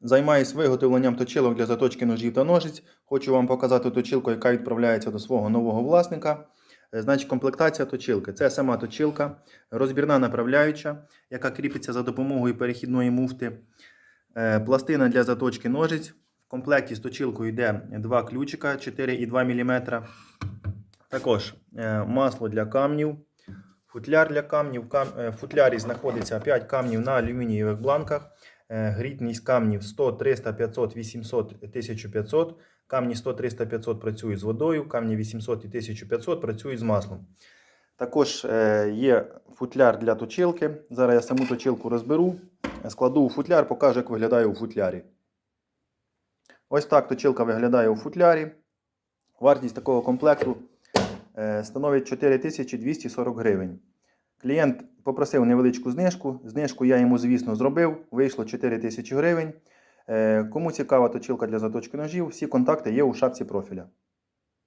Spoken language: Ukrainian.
Займаюсь виготовленням точилок для заточки ножів та ножиць. Хочу вам показати точилку, яка відправляється до свого нового власника. Е, Значить, комплектація точилки. Це сама точилка, розбірна направляюча, яка кріпиться за допомогою перехідної муфти. Е, Пластина для заточки ножиць. В комплекті з точилкою йде два ключика 4,2 мм. Також е, масло для камнів, футляр для камнів. В футлярі знаходиться 5 камнів на алюмінієвих бланках. Е, Грітність камнів 100, 300, 500, 800, 1500. Камні 100, 300, 500 працюють з водою, камні 800 і 1500 працюють з маслом. Також е, є футляр для точилки. Зараз я саму точилку розберу, складу у футляр, покажу, як виглядає у футлярі. Ось так точилка виглядає у футлярі. Вартість такого комплекту е, становить 4240 гривень. Клієнт попросив невеличку знижку. Знижку я йому, звісно, зробив. Вийшло 4 тисячі гривень. Е, Кому цікава точилка для заточки ножів, всі контакти є у шапці профіля.